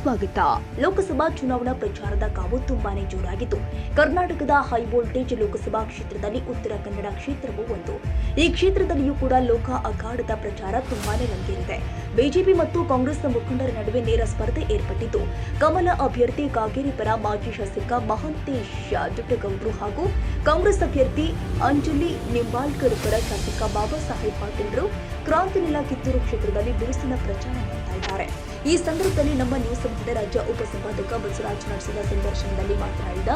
ಸ್ವಾಗತ. ಲೋಕಸಭಾ ಚುನಾವಣಾ ಪ್ರಚಾರದ ಕಾವು ತುಂಬಾನೇ ಜೋರಾಗಿತ್ತು. ಕರ್ನಾಟಕದ ಹೈ ವೋಲ್ಟೇಜ್ ಲೋಕಸಭಾ ಕ್ಷೇತ್ರದಲ್ಲಿ ಉತ್ತರ ಕನ್ನಡ ಕ್ಷೇತ್ರವೂ ಒಂದು. ಈ ಕ್ಷೇತ್ರದಲ್ಲಿಯೂ ಕೂಡ ಲೋಕ ಅಖಾಡದ ಪ್ರಚಾರ ತುಂಬಾನೇ ರಂಗೇರಿದೆ. ಬಿಜೆಪಿ ಮತ್ತು ಕಾಂಗ್ರೆಸ್ನ ಮುಖಂಡರ ನಡುವೆ ನೇರ ಸ್ಪರ್ಧೆ ಏರ್ಪಟ್ಟಿದ್ದು ಕಮಲ ಅಭ್ಯರ್ಥಿ ಕಾಗೇರಿ ಪರ ಮಾಜಿ ಶಾಸಕ ಮಹಂತೇಶ್ ದುಡ್ಡಗೌಡರು ಹಾಗೂ ಕಾಂಗ್ರೆಸ್ ಅಭ್ಯರ್ಥಿ ಅಂಜಲಿ ನಿಂಬಾಳ್ಕರ್ ಪರ ಶಾಸಕ ಬಾಬಾ ಸಾಹೇಬ್ ಪಾಟೀಲ್ರು ಕ್ರಾಂತಿನಿಲ ಕಿತ್ತೂರು ಕ್ಷೇತ್ರದಲ್ಲಿ ಬಿರುಸಿನ ಪ್ರಚಾರ ಮಾಡ್ತಾ ಈ ಸಂದರ್ಭದಲ್ಲಿ ನಮ್ಮ ನ್ಯೂಸ್ ಸಂಸ್ಥೆ ರಾಜ್ಯ ಉಪಸಂಪಾದಕ ಬಸವರಾಜ್ ನಡೆಸಿದ ಸಂದರ್ಶನದಲ್ಲಿ ಮಾತನಾಡಿದ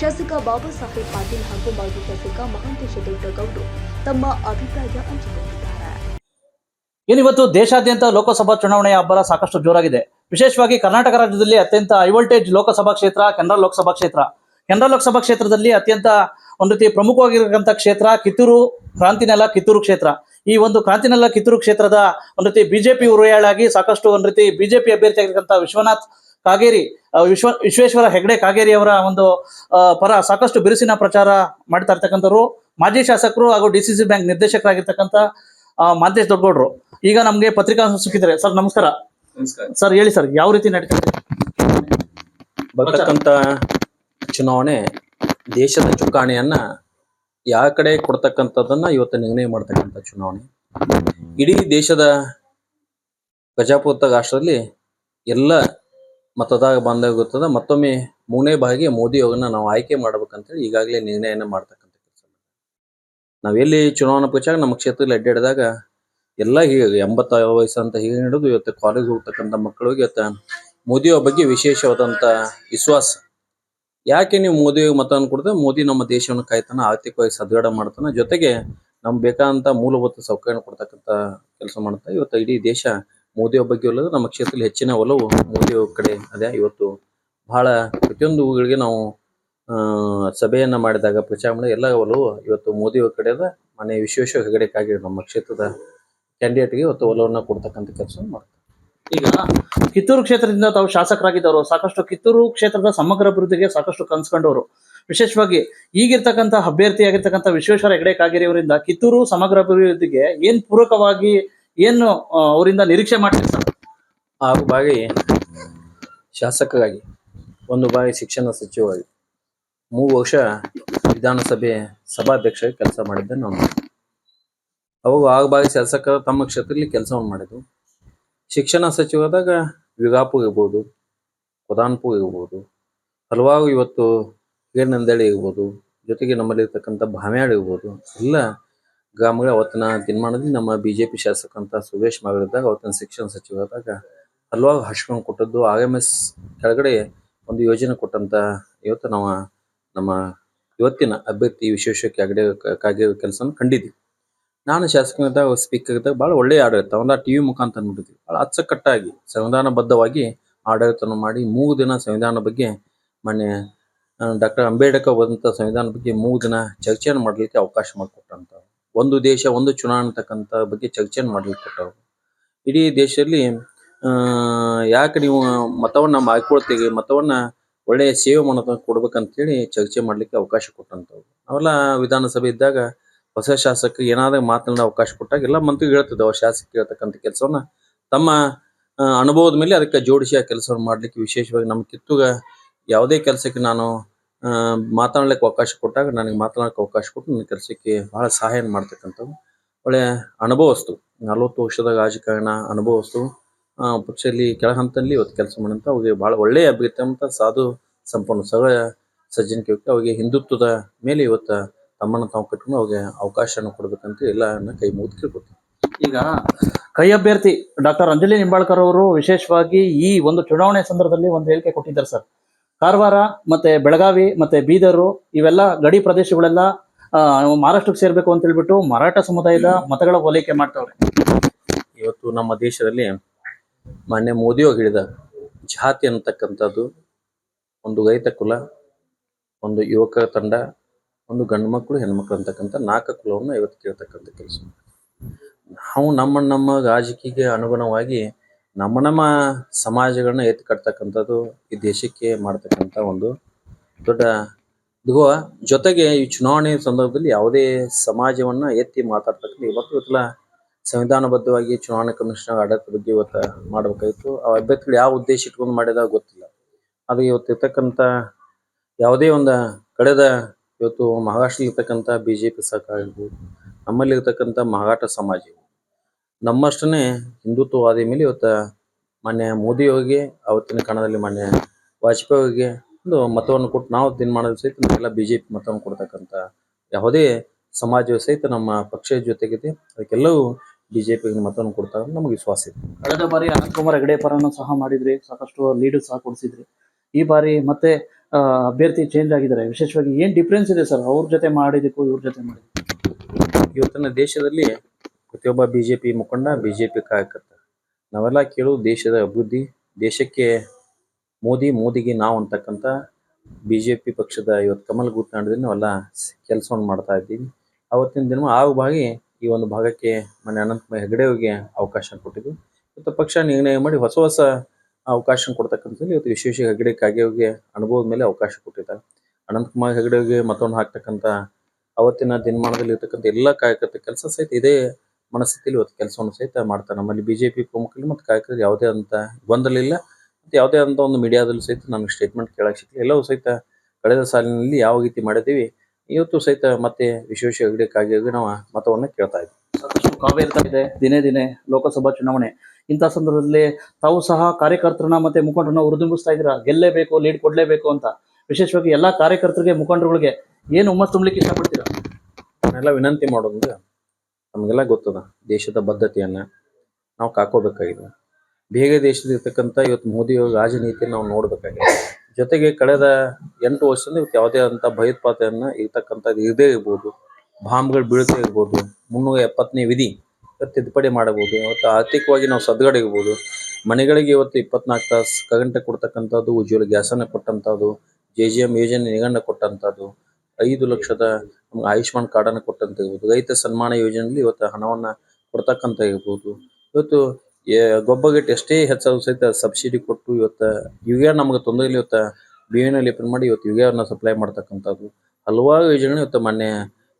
ಶಾಸಕ ಬಾಬಾ ಸಾಹೇಬ್ ಪಾಟೀಲ್ ಹಾಗೂ ಮಾಜಿ ಶಾಸಕ ಮಹಾಂತೇಶ ದೊಡ್ಡಗೌಡರು ತಮ್ಮ ಅಭಿಪ್ರಾಯ ಹಂಚಿಕೊಂಡಿದ್ದಾರೆ. ಏನಿವತ್ತು ದೇಶಾದ್ಯಂತ ಲೋಕಸಭಾ ಚುನಾವಣೆಯ ಅಬ್ಬರ ಸಾಕಷ್ಟು ಜೋರಾಗಿದೆ. ವಿಶೇಷವಾಗಿ ಕರ್ನಾಟಕ ರಾಜ್ಯದಲ್ಲಿ ಅತ್ಯಂತ ಹೈವೋಲ್ಟೇಜ್ ಲೋಕಸಭಾ ಕ್ಷೇತ್ರ, ಕೆನರಾ ಲೋಕಸಭಾ ಕ್ಷೇತ್ರ. ಕೆನರಾ ಲೋಕಸಭಾ ಕ್ಷೇತ್ರದಲ್ಲಿ ಅತ್ಯಂತ ಒಂದು ರೀತಿ ಪ್ರಮುಖವಾಗಿರತಕ್ಕಂಥ ಕ್ಷೇತ್ರ ಕಿತ್ತೂರು ಕ್ರಾಂತಿನೆಲ ಕಿತ್ತೂರು ಕ್ಷೇತ್ರ. ಈ ಒಂದು ಕ್ರಾಂತಿನೆಲ ಕಿತ್ತೂರು ಕ್ಷೇತ್ರದ ಒಂದು ರೀತಿ ಬಿಜೆಪಿ ಉರುಯಾಳಾಗಿ ಸಾಕಷ್ಟು ಒಂದು ರೀತಿ ಬಿಜೆಪಿ ಅಭ್ಯರ್ಥಿ ಆಗಿರ್ತಕ್ಕಂಥ ವಿಶ್ವನಾಥ್ ಕಾಗೇರಿ ವಿಶ್ವ ವಿಶ್ವೇಶ್ವರ ಹೆಗ್ಡೆ ಕಾಗೇರಿ ಅವರ ಒಂದು ಪರ ಸಾಕಷ್ಟು ಬಿರುಸಿನ ಪ್ರಚಾರ ಮಾಡ್ತಾ ಇರ್ತಕ್ಕಂಥವ್ರು. ಮಾಜಿ ಶಾಸಕರು ಹಾಗೂ ಡಿ ಸಿ ಸಿ ಬ್ಯಾಂಕ್ ನಿರ್ದೇಶಕರಾಗಿರ್ತಕ್ಕಂಥ ಮಾದೇಶ್ ಮಾಂತೇಶ್ ದೊಡ್ಡಗೌಡರು. ಈಗ ನಮಗೆ ಪತ್ರಿಕಾ ಸಿಕ್ಕಿದ್ರೆ ಸರ್ ನಮಸ್ಕಾರ. ನಮಸ್ಕಾರ. ಸರ್ ಹೇಳಿ ಸರ್ ಯಾವ ರೀತಿ ನಡೀತಾ ಬರ್ತಕ್ಕಂಥ ಚುನಾವಣೆ ದೇಶದ ಚುಕ್ಕಾಣಿಯನ್ನ ಯಾವ ಕಡೆ ಕೊಡ್ತಕ್ಕಂಥದ್ದನ್ನ ಇವತ್ತು ನಿರ್ಣಯ ಮಾಡ್ತಕ್ಕಂಥ ಚುನಾವಣೆ. ಇಡೀ ದೇಶದ ಪ್ರಜಾಪ್ರಭುತ್ವ ರಾಷ್ಟ್ರದಲ್ಲಿ ಎಲ್ಲ ಮತದಾರ ಬಂದಾಗುತ್ತದೆ. ಮತ್ತೊಮ್ಮೆ ಮೂರನೇ ಬಾರಿಗೆ ಮೋದಿ ಅವರನ್ನ ನಾವು ಆಯ್ಕೆ ಮಾಡ್ಬೇಕಂತೇಳಿ ಈಗಾಗಲೇ ನಿರ್ಣಯನ ಮಾಡ್ತಕ್ಕಂಥ ಕೆಲಸ. ನಾವೆಲ್ಲಿ ಚುನಾವಣಾ ಪ್ರಚಾರ ನಮ್ಮ ಕ್ಷೇತ್ರದಲ್ಲಿ ಅಡ್ಡಾಡಿದಾಗ ಎಲ್ಲ ಹೀಗೆ ಎಂಬತ್ತ ವಯಸ್ಸು ಅಂತ ಹೀಗೆ ಹಿಡಿದು ಇವತ್ತು ಕಾಲೇಜ್ ಹೋಗ್ತಕ್ಕಂಥ ಮಕ್ಕಳಿಗೆ ಇವತ್ತು ಮೋದಿಯವ್ರ ಬಗ್ಗೆ ವಿಶೇಷವಾದಂಥ ವಿಶ್ವಾಸ ಯಾಕೆ ನೀವು ಮೋದಿ ಮತವನ್ನು ಕೊಡದೆ ಮೋದಿ ನಮ್ಮ ದೇಶವನ್ನು ಕಾಯ್ತಾನ, ಆರ್ಥಿಕವಾಗಿ ಸದೃಢ ಮಾಡ್ತಾನ, ಜೊತೆಗೆ ನಮ್ಗೆ ಬೇಕಾದಂತ ಮೂಲಭೂತ ಸೌಕರ್ಯ ಕೊಡ್ತಕ್ಕಂಥ ಕೆಲಸ ಮಾಡ್ತಾ ಇವತ್ತು ಇಡೀ ದೇಶ ಮೋದಿಯ ಬಗ್ಗೆ ಒಲ್ಲದು ನಮ್ಮ ಕ್ಷೇತ್ರದಲ್ಲಿ ಹೆಚ್ಚಿನ ಒಲವು ಮೋದಿ ಕಡೆ ಅದೇ. ಇವತ್ತು ಬಹಳ ಪ್ರತಿಯೊಂದು ಊಗಳಿಗೆ ನಾವು ಸಭೆಯನ್ನು ಮಾಡಿದಾಗ, ಪ್ರಚಾರ ಮಾಡಿ ಎಲ್ಲ ಒಲವು ಇವತ್ತು ಮೋದಿ ಕಡೆ ಅದ. ಮನೆ ವಿಶ್ವೇಶ್ವರ ಹೆಗಡೆ ನಮ್ಮ ಕ್ಷೇತ್ರದ ಕ್ಯಾಂಡಿಡೇಟ್ಗೆ ಇವತ್ತು ಒಲವನ್ನ ಕೊಡ್ತಕ್ಕಂಥ ಕೆಲಸ ಮಾಡ್ತಾರೆ. ಈಗ ಕಿತ್ತೂರು ಕ್ಷೇತ್ರದಿಂದ ತಾವು ಶಾಸಕರಾಗಿದ್ದವರು, ಸಾಕಷ್ಟು ಕಿತ್ತೂರು ಕ್ಷೇತ್ರದ ಸಮಗ್ರ ಅಭಿವೃದ್ಧಿಗೆ ಸಾಕಷ್ಟು ಕನ್ಸ್ಕೊಂಡವರು. ವಿಶೇಷವಾಗಿ ಈಗಿರ್ತಕ್ಕಂಥ ಅಭ್ಯರ್ಥಿಯಾಗಿರ್ತಕ್ಕಂಥ ವಿಶ್ವೇಶ್ವರ ಹೆಗಡೆ ಕಾಗೇರಿ ಕಿತ್ತೂರು ಸಮಗ್ರ ಅಭಿವೃದ್ಧಿಗೆ ಏನ್ ಪೂರಕವಾಗಿ ಏನು ಅವರಿಂದ ನಿರೀಕ್ಷೆ ಮಾಡ್ತೀರಿ ಸರ್? ಹಾಗೂ ಶಾಸಕರಾಗಿ, ಒಂದು ಬಾರಿ ಶಿಕ್ಷಣ ಸಚಿವರಾಗಿ ಮೂರು ವರ್ಷ ವಿಧಾನಸಭೆ ಸಭಾಧ್ಯಕ್ಷರಾಗಿ ಕೆಲಸ ಮಾಡಿದ್ದೆ ನಾನು ಅವರು ಆರು ಬಾರಿ ಶಾಸಕರು ತಮ್ಮ ಕ್ಷೇತ್ರದಲ್ಲಿ ಕೆಲಸವನ್ನು ಮಾಡಿದ್ರು. ಶಿಕ್ಷಣ ಸಚಿವದಾಗ ವಿಗಾಪು ಇರ್ಬೋದು ಪ್ರಧಾನಪು ಇರ್ಬೋದು, ಹಲವಾರು ಇವತ್ತು ಹಿರೇನಂದಳಿ ಇರ್ಬೋದು, ಜೊತೆಗೆ ನಮ್ಮಲ್ಲಿ ನಮ್ಮಲ್ಲಿರ್ತಕ್ಕಂಥ ಭಾಮ್ಯಾಡ್ ಇರ್ಬೋದು, ಎಲ್ಲ ಗ್ರಾಮಗಳ ಅವತ್ತಿನ ದಿನಮಾನದಲ್ಲಿ ನಮ್ಮ ಬಿ ಜೆ ಪಿ ಶಾಸಕಂತ ಸುರೇಶ್ ಮಾಗಡಿದ್ದಾಗ ಅವತ್ತಿನ ಶಿಕ್ಷಣ ಸಚಿವರಾದಾಗ ಹಲವಾರು ಹಚ್ಕೊಂಡು ಕೊಟ್ಟದ್ದು, ಆರ್ ಎಂ ಎಸ್ ಕೆಳಗಡೆ ಒಂದು ಯೋಜನೆ ಕೊಟ್ಟಂತ ಇವತ್ತು ನಾವು ನಮ್ಮ ಇವತ್ತಿನ ಅಭ್ಯರ್ಥಿ ವಿಶ್ವೇಶ್ವರ ಕಾಗಡೆ ಕಾಗಿರೋ ಕೆಲಸ ಕಂಡಿದ್ವಿ ನಾನು ಶಾಸಕನಿದ್ದಾಗ ಸ್ಪೀಕರ್ ಇದ್ದಾಗ ಭಾಳ ಒಳ್ಳೆಯ ಆಡಳಿತ ಅವನ್ನ ಟಿ ವಿ ಮುಖಾಂತರ ನೋಡಿದ್ವಿ. ಭಾಳ ಅಚ್ಚುಕಟ್ಟಾಗಿ ಸಂವಿಧಾನಬದ್ಧವಾಗಿ ಆಡಳಿತವನ್ನು ಮಾಡಿ ಮೂರು ದಿನ ಸಂವಿಧಾನ ಬಗ್ಗೆ ಮೊನ್ನೆ ಡಾಕ್ಟರ್ ಅಂಬೇಡ್ಕರ್ ಬರೆದಂಥ ಸಂವಿಧಾನ ಬಗ್ಗೆ ಮೂರು ದಿನ ಚರ್ಚೆಯನ್ನು ಮಾಡಲಿಕ್ಕೆ ಅವಕಾಶ ಮಾಡಿಕೊಟ್ಟಂತ ಒಂದು ದೇಶ, ಒಂದು ಚುನಾವಣೆ ಅಂತಕ್ಕಂಥ ಬಗ್ಗೆ ಚರ್ಚೆಯನ್ನು ಮಾಡಲಿಕ್ಕೆ ಕೊಟ್ಟರು ಇಡೀ ದೇಶದಲ್ಲಿ ಯಾಕೆ ನೀವು ಮತವನ್ನ ಮಾಡಿಕೊಳ್ತೀವಿ ಮತವನ್ನ ಒಳ್ಳೆಯ ಸೇವೆ ಮಾಡೋದನ್ನು ಕೊಡ್ಬೇಕಂತೇಳಿ ಚರ್ಚೆ ಮಾಡ್ಲಿಕ್ಕೆ ಅವಕಾಶ ಕೊಟ್ಟಂತವ್ರು ಅವೆಲ್ಲ ವಿಧಾನಸಭೆ ಇದ್ದಾಗ ಹೊಸ ಶಾಸಕರು ಏನಾದರೂ ಮಾತನಾಡೋ ಅವಕಾಶ ಕೊಟ್ಟಾಗ ಎಲ್ಲ ಮಂತ್ರಿಗಳು ಅವ್ರ ಶಾಸಕ ಹೇಳ್ತಕ್ಕಂಥ ಕೆಲಸವನ್ನ. ತಮ್ಮ ಅನುಭವದ ಮೇಲೆ ಅದಕ್ಕೆ ಜೋಡಿಸಿ ಆ ಕೆಲಸವನ್ನು ಮಾಡ್ಲಿಕ್ಕೆ ವಿಶೇಷವಾಗಿ ನಮ್ಮ ಕಿತ್ತೂಗ ಯಾವುದೇ ಕೆಲಸಕ್ಕೆ ನಾನು ಮಾತಾಡ್ಲಿಕ್ಕೆ ಅವಕಾಶ ಕೊಟ್ಟಾಗ ನನಗೆ ಮಾತನಾಡಕ್ಕೆ ಅವಕಾಶ ಕೊಟ್ಟು ನನ್ನ ಕೆಲಸಕ್ಕೆ ಬಹಳ ಸಹಾಯ ಮಾಡ್ತಕ್ಕಂಥವು ಒಳ್ಳೆಯ ಅನುಭವಸ್ತು ನಲವತ್ತು ವರ್ಷದ ರಾಜಕಾರಣ ಅನುಭವಸ್ತು ಪಕ್ಷದಲ್ಲಿ ಕೆಳ ಹಂತದಲ್ಲಿ ಇವತ್ತು ಕೆಲಸ ಮಾಡಂತ ಅವ್ರಿಗೆ ಬಹಳ ಒಳ್ಳೆಯ ಅಂತ ಸಾಧು ಸಂಪನ್ನ ಸಗಳ ಸಜ್ಜನಿಕೆ ಅವ್ರಿಗೆ ಹಿಂದುತ್ವದ ಮೇಲೆ ಇವತ್ತು ತಮ್ಮನ್ನು ತಾವು ಕಟ್ಕೊಂಡು ಅವ್ರಿಗೆ ಅವಕಾಶನ ಕೊಡ್ಬೇಕಂತ ಎಲ್ಲ ಕೈ ಮುಗಿದು ಕೇಳ್ಕೊತೀನಿ. ಈಗ ಕೈ ಅಭ್ಯರ್ಥಿ ಡಾಕ್ಟರ್ ಅಂಜಲಿ ನಿಂಬಾಳ್ಕರ್ ಅವರು ವಿಶೇಷವಾಗಿ ಈ ಒಂದು ಚುನಾವಣೆ ಸಂದರ್ಭದಲ್ಲಿ ಒಂದು ಹೇಳಿಕೆ ಕೊಟ್ಟಿದ್ದಾರೆ ಸರ್. ಕಾರವಾರ ಮತ್ತೆ ಬೆಳಗಾವಿ ಮತ್ತೆ ಬೀದರು ಇವೆಲ್ಲ ಗಡಿ ಪ್ರದೇಶಗಳೆಲ್ಲ ಮಹಾರಾಷ್ಟ್ರಕ್ಕೆ ಸೇರ್ಬೇಕು ಅಂತ ಹೇಳ್ಬಿಟ್ಟು ಮರಾಠ ಸಮುದಾಯದ ಮತಗಳ ಹೋಲಿಕೆ ಮಾಡ್ತಾವ್ರೆ. ಇವತ್ತು ನಮ್ಮ ದೇಶದಲ್ಲಿ ಮಾನ್ಯ ಮೋದಿಯವರು ಹೇಳಿದ ಜಾತಿ ಅನ್ನತಕ್ಕಂಥದ್ದು ಒಂದು ರೈತ ಕುಲ, ಒಂದು ಯುವಕ ತಂಡ ಒಂದು ಗಂಡು ಮಕ್ಕಳು ಹೆಣ್ಮಕ್ಳು ಅಂತಕ್ಕಂಥ ನಾಲ್ಕು ಕುಲವನ್ನು ಇವತ್ತು ಕೇಳ್ತಕ್ಕಂಥ ಕೆಲಸ. ನಾವು ನಮ್ಮ ನಮ್ಮ ರಾಜಕೀಯಕ್ಕೆ ಅನುಗುಣವಾಗಿ ನಮ್ಮ ನಮ್ಮ ಸಮಾಜಗಳನ್ನ ಎತ್ತಿ ಕಟ್ತಕ್ಕಂಥದ್ದು ಈ ದೇಶಕ್ಕೆ ಮಾಡ್ತಕ್ಕಂಥ ಒಂದು ದೊಡ್ಡ ಇದು ಜೊತೆಗೆ ಈ ಚುನಾವಣೆ ಸಂದರ್ಭದಲ್ಲಿ ಯಾವುದೇ ಸಮಾಜವನ್ನ ಎತ್ತಿ ಮಾತಾಡ್ತಕ್ಕಂಥ ಇವತ್ತು ಇವತ್ತೆಲ್ಲ ಸಂವಿಧಾನಬದ್ಧವಾಗಿ ಚುನಾವಣಾ ಕಮಿಷನ್ ಆಡಳಿತ ಬಗ್ಗೆ ಇವತ್ತು ಮಾಡಬೇಕಾಗಿತ್ತು. ಆ ಅಭ್ಯರ್ಥಿಗಳು ಯಾವ ಉದ್ದೇಶ ಇಟ್ಕೊಂಡು ಮಾಡಿದಾಗ ಗೊತ್ತಿಲ್ಲ. ಅದು ಇವತ್ತಿರ್ತಕ್ಕಂಥ ಯಾವುದೇ ಒಂದು ಕಳೆದ ಇವತ್ತು ಮಹಾರಾಷ್ಟ್ರದಲ್ಲಿ ಇರ್ತಕ್ಕಂಥ ಬಿ ಜೆ ಪಿ ಸರ್ಕಾರ ಇರ್ಬೋದು, ನಮ್ಮಲ್ಲಿ ಇರ್ತಕ್ಕಂಥ ಮರಾಠ ಸಮಾಜ ನಮ್ಮಷ್ಟನ್ನೇ ಹಿಂದುತ್ವವಾದಿ ಮೇಲೆ ಇವತ್ತು ಮಾನ್ಯ ಮೋದಿಯವರಿಗೆ ಅವತ್ತಿನ ಕಣದಲ್ಲಿ ಮಾನ್ಯ ವಾಜಪೇಯಿ ಅವರಿಗೆ ಒಂದು ಮತವನ್ನು ಕೊಟ್ಟು ನಾವು ದಿನ ಮಾಡೋದು ಸಹಿತ ನಾವೆಲ್ಲ ಬಿ ಜೆ ಪಿ ಮತವನ್ನು ಕೊಡ್ತಕ್ಕಂಥ ಯಾವುದೇ ಸಮಾಜವು ಸಹಿತ ನಮ್ಮ ಪಕ್ಷದ ಜೊತೆಗಿದೆ. ಅದಕ್ಕೆಲ್ಲವೂ ಬಿ ಜೆ ಪಿಗೆ ಮತವನ್ನು ಕೊಡ್ತಾರೆ ನಮಗೆ ವಿಶ್ವಾಸ ಇದೆ. ಕಳೆದ ಬಾರಿ ಅನಂತಕುಮಾರ್ ಹೆಗಡೆ ಪರನ್ನು ಸಹ ಮಾಡಿದ್ರಿ, ಸಾಕಷ್ಟು ಲೀಡರ್ ಸಹ ಕೊಡಿಸಿದ್ರಿ. ಈ ಬಾರಿ ಮತ್ತೆ ಅಭ್ಯರ್ಥಿ ಚೇಂಜ್ ಆಗಿದ್ದಾರೆ. ವಿಶೇಷವಾಗಿ ಏನ್ ಡಿಫ್ರೆನ್ಸ್ ಇದೆ ಸರ್ ಅವ್ರ ಜೊತೆ ಮಾಡಿದಕ್ಕೂ ಇವ್ರ ಜೊತೆ ಮಾಡಿದ್ದಕ್ಕೂ? ಇವತ್ತಿನ ದೇಶದಲ್ಲಿ ಪ್ರತಿಯೊಬ್ಬ ಬಿ ಜೆ ಪಿ ಮುಖಂಡ ಬಿ ಜೆ ಪಿ ಕಾರ್ಯಕರ್ತ. ನಾವೆಲ್ಲ ಕೇಳೋದು ದೇಶದ ಅಭಿವೃದ್ಧಿ, ದೇಶಕ್ಕೆ ಮೋದಿ, ಮೋದಿಗೆ ನಾವು ಅಂತಕ್ಕಂಥ ಬಿ ಜೆ ಪಿ ಪಕ್ಷದ ಇವತ್ತು ಕಮಲ್ ಗುತ್ನಾಡದಲ್ಲಿ ನಾವೆಲ್ಲ ಕೆಲಸವನ್ನು ಮಾಡ್ತಾ ಇದ್ದೀವಿ. ಅವತ್ತಿನ ದಿನ ಆ ಭಾಗಿ ಈ ಒಂದು ಭಾಗಕ್ಕೆ ಮನೆ ಅನಂತ ಹೆಗಡೆ ಅವಕಾಶ ಕೊಟ್ಟಿದ್ದು ಇವತ್ತು ಪಕ್ಷ ನಿರ್ಣಯ ಮಾಡಿ ಹೊಸ ಹೊಸ ಅವಕಾಶ ಕೊಡ್ತಕ್ಕಂಥದ್ದು ಇವತ್ತು ವಿಶೇಷ ಹೆಗಡೆ ಕಾಗೆಯವರಿಗೆ ಅನುಭವದ ಮೇಲೆ ಅವಕಾಶ ಕೊಟ್ಟಿದ್ದಾರೆ. ಅನಂತಕುಮಾರ್ ಹೆಗಡೆಗೆ ಮತವನ್ನು ಹಾಕ್ತಕ್ಕಂಥ ಅವತ್ತಿನ ದಿನಮಾನದಲ್ಲಿ ಇರ್ತಕ್ಕಂಥ ಎಲ್ಲ ಕಾರ್ಯಕರ್ತ ಕೆಲಸ ಸಹಿತ ಇದೇ ಮನಸ್ಥಿತಿಯಲ್ಲಿ ಇವತ್ತು ಕೆಲಸವನ್ನು ಸಹಿತ ಮಾಡ್ತಾರೆ. ನಮ್ಮಲ್ಲಿ ಬಿಜೆಪಿ ಪ್ರಮುಖರು ಮತ್ತು ಕಾರ್ಯಕರ್ತರು ಯಾವುದೇ ಅಂತ ಗೊಂದಲಿಲ್ಲ. ಮತ್ತು ಯಾವುದೇ ಅಂತ ಒಂದು ಮೀಡಿಯಾದಲ್ಲೂ ಸಹಿತ ನಮಗೆ ಸ್ಟೇಟ್ಮೆಂಟ್ ಕೇಳಕ್ಕೆ ಸಿಕ್ಕಿಲ್ಲ. ಎಲ್ಲವೂ ಸಹಿತ ಕಳೆದ ಸಾಲಿನಲ್ಲಿ ಯಾವ ರೀತಿ ಮಾಡಿದ್ದೀವಿ, ಇವತ್ತು ಸಹಿತ ಮತ್ತೆ ವಿಶೇಷ ಹೆಗಡೆ ನಾವು ಮತವನ್ನು ಕೇಳ್ತಾ ಇದ್ದೀವಿ. ಸಾಕಷ್ಟು ಕಾವೇರ್ತಾ ಇದೆ. ದಿನೇ ದಿನೇ ಲೋಕಸಭಾ ಚುನಾವಣೆ. ಇಂಥ ಸಂದರ್ಭದಲ್ಲಿ ತಾವು ಸಹ ಕಾರ್ಯಕರ್ತರನ್ನ ಮತ್ತೆ ಮುಖಂಡರನ್ನ ಹುರಿದುಂಬಿಸ್ತಾ ಇದ್ದೀರಾ? ಗೆಲ್ಲೇಬೇಕು ಲೀಡ್ ಕೊಡಲೇಬೇಕು ಅಂತ. ವಿಶೇಷವಾಗಿ ಎಲ್ಲಾ ಕಾರ್ಯಕರ್ತರಿಗೆ, ಮುಖಂಡರುಗಳಿಗೆ ಏನು ಹುಮ್ಮಸ್ ತುಂಬಲಿಕ್ಕೆ ಇಷ್ಟಪಡ್ತೀರಾ? ನಾನೆಲ್ಲ ವಿನಂತಿ ಮಾಡೋದು ನಮಗೆಲ್ಲ ಗೊತ್ತದ, ದೇಶದ ಬದ್ಧತೆಯನ್ನು ನಾವು ಕಾಕೋಬೇಕಾಗಿದೆ. ಬೇಗ ದೇಶದಲ್ಲಿ ಇರ್ತಕ್ಕಂಥ ಇವತ್ತು ಮೋದಿ ರಾಜನೀತಿಯನ್ನು ನಾವು ನೋಡಬೇಕಾಗಿದೆ. ಜೊತೆಗೆ ಕಳೆದ ಎಂಟು ವರ್ಷದಿಂದ ಇವತ್ತು ಯಾವುದೇ ಅಂತ ಭಯೋತ್ಪಾದನೆಯನ್ನು ಇರ್ತಕ್ಕಂಥದ್ದು ಇರದೇ ಇರ್ಬೋದು, ಬಾಂಬ್ಗಳು ಬೀಳ್ತಾ ಇರ್ಬೋದು, ಮುನ್ನೂರ ಎಪ್ಪತ್ತನೇ ವಿಧಿ ತಿದ್ದುಪಡಿ ಮಾಡಬಹುದು ಇವತ್ತು ಆರ್ಥಿಕವಾಗಿ ನಾವು ಸದ್ಗಡಿಗಬಹುದು ಮನೆಗಳಿಗೆ ಇವತ್ತು ಇಪ್ಪತ್ನಾಲ್ಕು ತಾಸು ಕರೆಂಟ್ ಕೊಡ್ತಕ್ಕಂಥದ್ದು, ಉಜ್ವಲ ಗ್ಯಾಸನ್ನು ಕೊಟ್ಟಂಥದ್ದು, ಜೆ ಜಿ ಎಂ ಯೋಜನೆ ನಿಗಣ್ಣ ಕೊಟ್ಟಂಥದ್ದು, ಐದು ಲಕ್ಷದ ನಮ್ಗೆ ಆಯುಷ್ಮಾನ್ ಕಾರ್ಡನ್ನು ಕೊಟ್ಟಂತ ಇರ್ಬೋದು. ರೈತ ಸನ್ಮಾನ ಯೋಜನೆಯಲ್ಲಿ ಇವತ್ತು ಹಣವನ್ನು ಕೊಡ್ತಕ್ಕಂಥ ಇರ್ಬೋದು. ಇವತ್ತು ಗೊಬ್ಬಗಟ್ಟು ಎಷ್ಟೇ ಹೆಚ್ಚಾದ್ರು ಸಹಿತ ಸಬ್ಸಿಡಿ ಕೊಟ್ಟು ಇವತ್ತು ಯುಗ ನಮಗೆ ತೊಂದರೆ ಇಲ್ಲ ಇವತ್ತು ಬೇವಿನ ಲೇಪನ ಮಾಡಿ ಇವತ್ತು ಯುಗವನ್ನ ಸಪ್ಲೈ ಮಾಡ್ತಕ್ಕಂಥದ್ದು. ಹಲವಾರು ಯೋಜನೆಗಳು ಇವತ್ತು ಮೊನ್ನೆ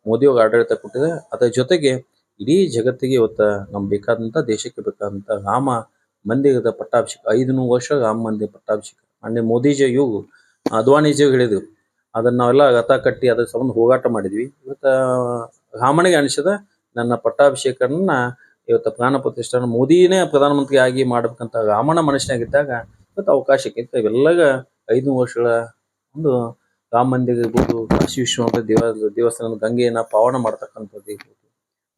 ಮೋದಿ ಅವ್ರ ಆಡಳಿತ ಕೊಟ್ಟಿದೆ. ಅದರ ಜೊತೆಗೆ ಇಡೀ ಜಗತ್ತಿಗೆ ಇವತ್ತು ನಮ್ಗೆ ಬೇಕಾದಂಥ ದೇಶಕ್ಕೆ ಬೇಕಾದಂಥ ರಾಮ ಮಂದಿರದ ಪಟ್ಟಾಭಿಷೇಕ ಐದು ವರ್ಷ ರಾಮ ಮಂದಿರ ಪಟ್ಟಾಭಿಷೇಕ. ಮೊನ್ನೆ ಮೋದಿಜಿ ಇವು ಅದ್ವಾನಿಜಿ ಅದನ್ನು ಅದನ್ನ ನಾವೆಲ್ಲ ರಥ ಕಟ್ಟಿ ಅದ್ರ ಸಂಬಂಧ ಹೋರಾಟ ಮಾಡಿದ್ವಿ. ಇವತ್ತು ರಾಮನಿಗೆ ಅನಿಸಿದ ನನ್ನ ಪಟ್ಟಾಭಿಷೇಕನ ಇವತ್ತು ಪ್ರಾಣ ಪ್ರತಿಷ್ಠಾನ ಮೋದಿನೇ ಪ್ರಧಾನಮಂತ್ರಿ ಆಗಿ ಮಾಡಬೇಕಂತ ರಾಮನ ಮನಸ್ಸಿನಾಗಿದ್ದಾಗ ಇವತ್ತು ಅವಕಾಶಕ್ಕೆ ಇತ್ತು. ಇವೆಲ್ಲಗ ಐದು ವರ್ಷಗಳ ಒಂದು ರಾಮ ಮಂದಿರ ಇರ್ಬೋದು, ಕಾಶಿ ವಿಶ್ವನಾಥ ದೇವ, ದೇವಸ್ಥಾನದ ಗಂಗೆಯನ್ನ ಪಾವನ ಮಾಡ್ತಕ್ಕಂಥದ್ದು